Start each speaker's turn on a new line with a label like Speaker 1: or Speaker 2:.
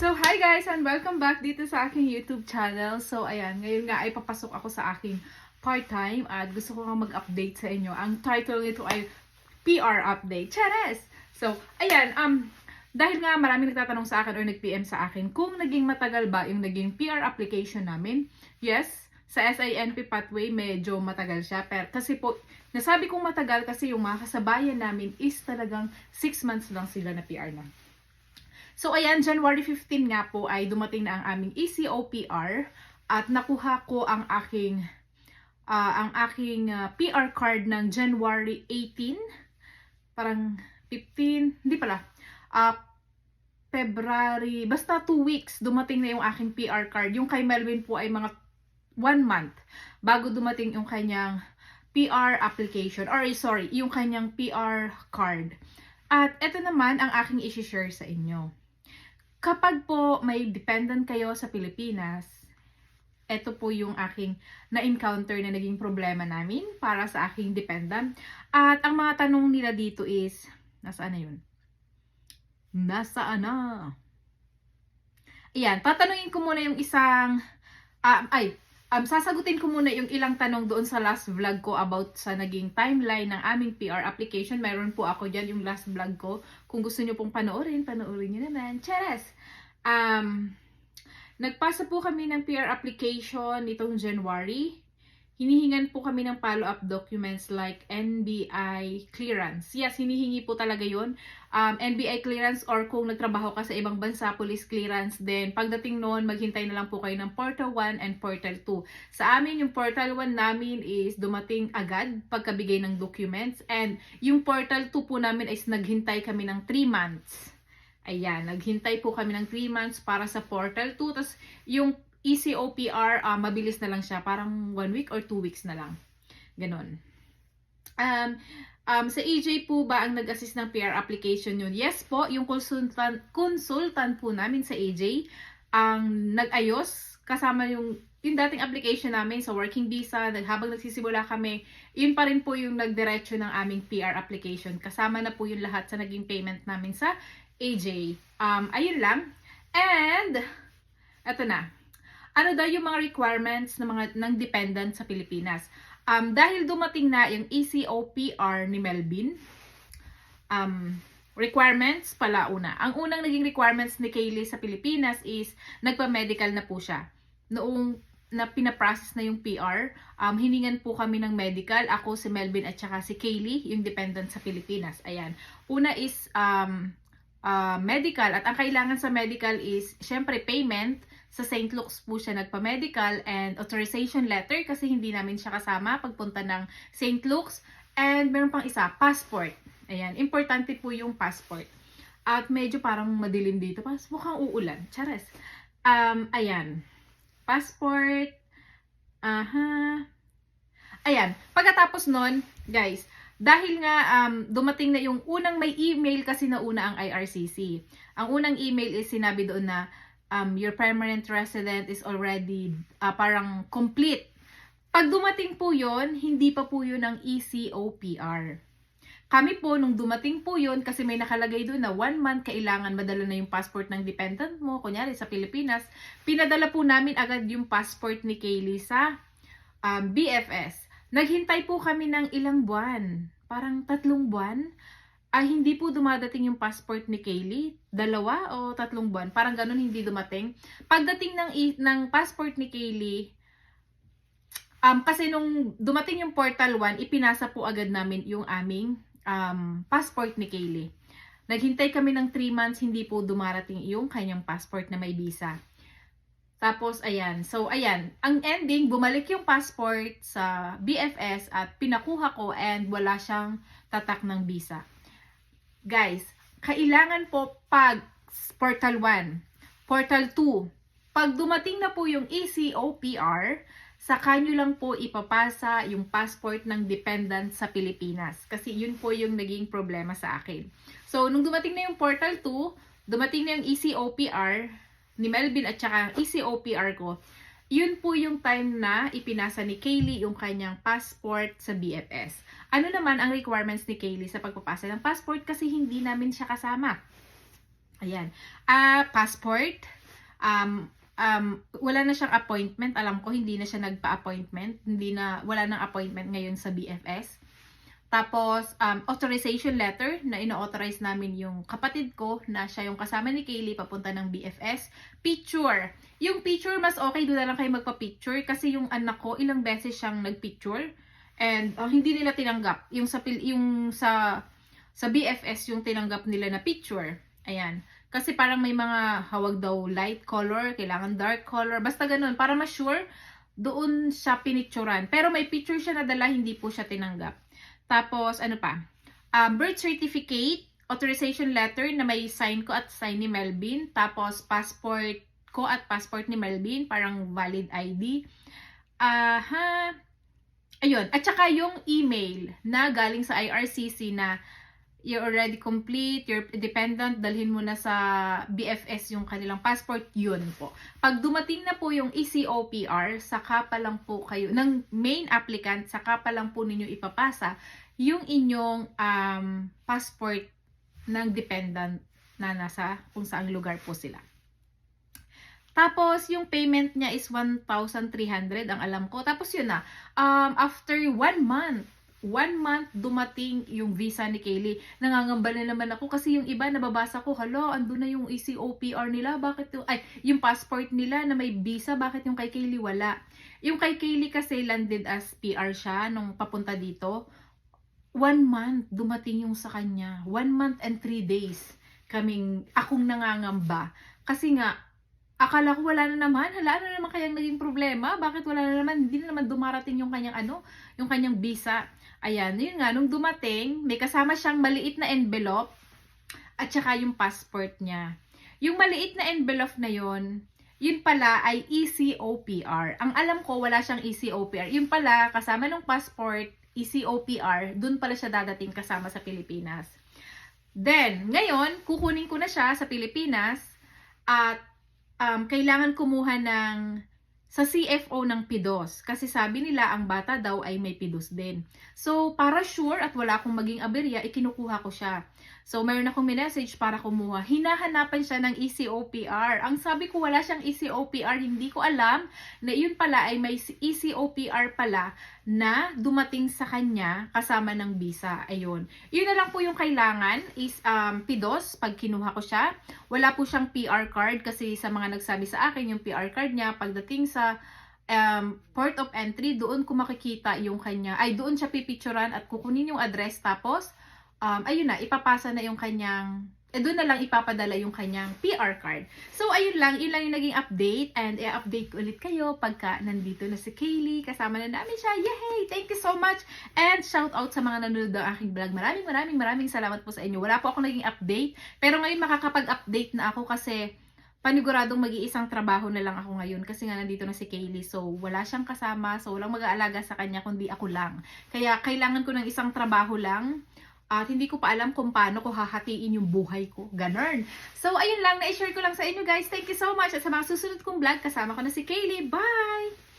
Speaker 1: So, hi guys and welcome back dito sa aking YouTube channel. So, ayan, ngayon nga ay papasok ako sa aking part-time at gusto ko nga mag-update sa inyo. Ang title nito ay PR Update. Chares! So, ayan, um, dahil nga maraming nagtatanong sa akin or nag-PM sa akin kung naging matagal ba yung naging PR application namin. Yes, sa SINP pathway medyo matagal siya. Pero kasi po, nasabi kong matagal kasi yung mga kasabayan namin is talagang 6 months lang sila na PR na. So ayan, January 15 nga po ay dumating na ang aming ECOPR at nakuha ko ang aking ah, ang aking ah, PR card ng January 18 parang 15 hindi pala. Ah February basta 2 weeks dumating na yung aking PR card. Yung kay Melvin po ay mga 1 month bago dumating yung kanyang PR application or sorry yung kanyang PR card. At ito naman ang aking i-share sa inyo kapag po may dependent kayo sa Pilipinas, ito po yung aking na-encounter na naging problema namin para sa aking dependent. At ang mga tanong nila dito is, nasaan na yun? Nasaan na? Ayan, tatanungin ko muna yung isang, ah, ay, um, sasagutin ko muna yung ilang tanong doon sa last vlog ko about sa naging timeline ng aming PR application. Meron po ako dyan yung last vlog ko. Kung gusto nyo pong panoorin, panoorin nyo naman. Cheres! Um, nagpasa po kami ng PR application nitong January. Hinihingan po kami ng follow-up documents like NBI clearance. Yes, hinihingi po talaga yon um, NBI clearance or kung nagtrabaho ka sa ibang bansa, police clearance, then pagdating noon, maghintay na lang po kayo ng Portal 1 and Portal 2. Sa amin, yung Portal 1 namin is dumating agad pagkabigay ng documents and yung Portal 2 po namin is naghintay kami ng 3 months. Ayan, naghintay po kami ng 3 months para sa Portal 2. Tapos yung ECOPR, ah, mabilis na lang siya. Parang 1 week or 2 weeks na lang. Ganon. Um, um, sa EJ po ba ang nag-assist ng PR application yun? Yes po, yung consultant, consultant po namin sa AJ ang nag-ayos kasama yung yung dating application namin sa working visa, habang nagsisimula kami, yun pa rin po yung nagdiretso ng aming PR application. Kasama na po yung lahat sa naging payment namin sa AJ. Um, ayun lang. And, eto na. Ano daw yung mga requirements ng mga ng dependent sa Pilipinas? Um, dahil dumating na yung ECOPR ni Melvin, um, requirements pala una. Ang unang naging requirements ni Kaylee sa Pilipinas is nagpa-medical na po siya. Noong na pinaprocess na yung PR, um, hiningan po kami ng medical. Ako, si Melvin at saka si Kaylee, yung dependent sa Pilipinas. Ayan. Una is um, uh, medical at ang kailangan sa medical is syempre payment. Sa St. Luke's po siya nagpa-medical and authorization letter kasi hindi namin siya kasama pagpunta ng St. Luke's. And meron pang isa, passport. Ayan, importante po yung passport. At medyo parang madilim dito. Pas mukhang uulan. Chares. Um, ayan. Passport. Aha. Ayan. Pagkatapos nun, guys, dahil nga um, dumating na yung unang may email kasi na una ang IRCC. Ang unang email is sinabi doon na um, your permanent resident is already uh, parang complete. Pag dumating po yon hindi pa po yun ang ECOPR. Kami po, nung dumating po yun, kasi may nakalagay doon na one month kailangan madala na yung passport ng dependent mo, kunyari sa Pilipinas, pinadala po namin agad yung passport ni Kaylee sa um, BFS. Naghintay po kami ng ilang buwan, parang tatlong buwan, ay hindi po dumadating yung passport ni Kaylee. Dalawa o tatlong buwan, parang ganun hindi dumating. Pagdating ng, ng passport ni Kaylee, um, kasi nung dumating yung Portal 1, ipinasa po agad namin yung aming um, passport ni Kaylee. Naghintay kami ng 3 months, hindi po dumarating yung kanyang passport na may visa. Tapos, ayan. So, ayan. Ang ending, bumalik yung passport sa BFS at pinakuha ko and wala siyang tatak ng visa. Guys, kailangan po pag Portal 1, Portal 2, pag dumating na po yung ECOPR, saka nyo lang po ipapasa yung passport ng dependent sa Pilipinas. Kasi yun po yung naging problema sa akin. So, nung dumating na yung Portal 2, dumating na yung ECOPR ni Melvin at saka ang ECOPR ko, yun po yung time na ipinasa ni Kaylee yung kanyang passport sa BFS. Ano naman ang requirements ni Kaylee sa pagpapasa ng passport kasi hindi namin siya kasama. Ayan. Ah, passport. Um, um, wala na siyang appointment. Alam ko, hindi na siya nagpa-appointment. Hindi na, wala nang appointment ngayon sa BFS. Tapos, um, authorization letter na ino-authorize namin yung kapatid ko na siya yung kasama ni Kaylee papunta ng BFS. Picture. Yung picture, mas okay doon na lang kayo magpa-picture kasi yung anak ko, ilang beses siyang nag-picture and uh, hindi nila tinanggap. Yung sa, yung sa, sa BFS, yung tinanggap nila na picture. Ayan. Kasi parang may mga hawag daw light color, kailangan dark color, basta ganun. Para ma-sure, doon siya pinicturan. Pero may picture siya na dala, hindi po siya tinanggap. Tapos, ano pa? Um, birth certificate, authorization letter na may sign ko at sign ni Melvin. Tapos, passport ko at passport ni Melvin, parang valid ID. Aha. Ayun. At saka yung email na galing sa IRCC na you're already complete, you're dependent, dalhin mo na sa BFS yung kanilang passport, yun po. Pag dumating na po yung ECOPR, saka pa lang po kayo, ng main applicant, saka pa lang po ninyo ipapasa yung inyong um, passport ng dependent na nasa kung saang lugar po sila. Tapos, yung payment niya is 1,300 ang alam ko. Tapos yun na, um, after one month, one month dumating yung visa ni Kaylee. Nangangamba na naman ako kasi yung iba nababasa ko, hala, ando na yung ECOPR nila, bakit yung, ay, yung passport nila na may visa, bakit yung kay Kaylee wala? Yung kay Kaylee kasi landed as PR siya nung papunta dito. One month dumating yung sa kanya. One month and three days kaming, akong nangangamba. Kasi nga, akala ko wala na naman, hala, ano naman kayang naging problema? Bakit wala na naman? Hindi na naman dumarating yung kanyang ano, yung kanyang visa. Ayan, yun nga, nung dumating, may kasama siyang maliit na envelope at saka yung passport niya. Yung maliit na envelope na yon yun pala ay ECOPR. Ang alam ko, wala siyang ECOPR. Yun pala, kasama ng passport, ECOPR, dun pala siya dadating kasama sa Pilipinas. Then, ngayon, kukunin ko na siya sa Pilipinas at um, kailangan kumuha ng sa CFO ng PIDOS kasi sabi nila ang bata daw ay may PIDOS din. So, para sure at wala akong maging aberya, ikinukuha ko siya. So, meron akong message para kumuha. Hinahanapan siya ng ECOPR. Ang sabi ko wala siyang ECOPR, hindi ko alam na yun pala ay may ECOPR pala na dumating sa kanya kasama ng visa. Ayun. Yun na lang po yung kailangan is um, PIDOS pag kinuha ko siya. Wala po siyang PR card kasi sa mga nagsabi sa akin yung PR card niya pagdating sa um, port of entry, doon ko makikita yung kanya, ay doon siya pipicturan at kukunin yung address tapos um, ayun na, ipapasa na yung kanyang eh, doon na lang ipapadala yung kanyang PR card. So, ayun lang, yun lang yung naging update and i-update ulit kayo pagka nandito na si Kaylee, kasama na namin siya. Yay! Thank you so much! And shout out sa mga nanonood ng aking vlog. Maraming maraming maraming salamat po sa inyo. Wala po ako naging update, pero ngayon makakapag-update na ako kasi paniguradong mag-iisang trabaho na lang ako ngayon kasi nga nandito na si Kaylee. So, wala siyang kasama. So, walang mag-aalaga sa kanya kundi ako lang. Kaya, kailangan ko ng isang trabaho lang at hindi ko pa alam kung paano ko hahatiin yung buhay ko. Ganun. So, ayun lang. Na-share ko lang sa inyo guys. Thank you so much. At sa mga susunod kong vlog, kasama ko na si Kaylee. Bye!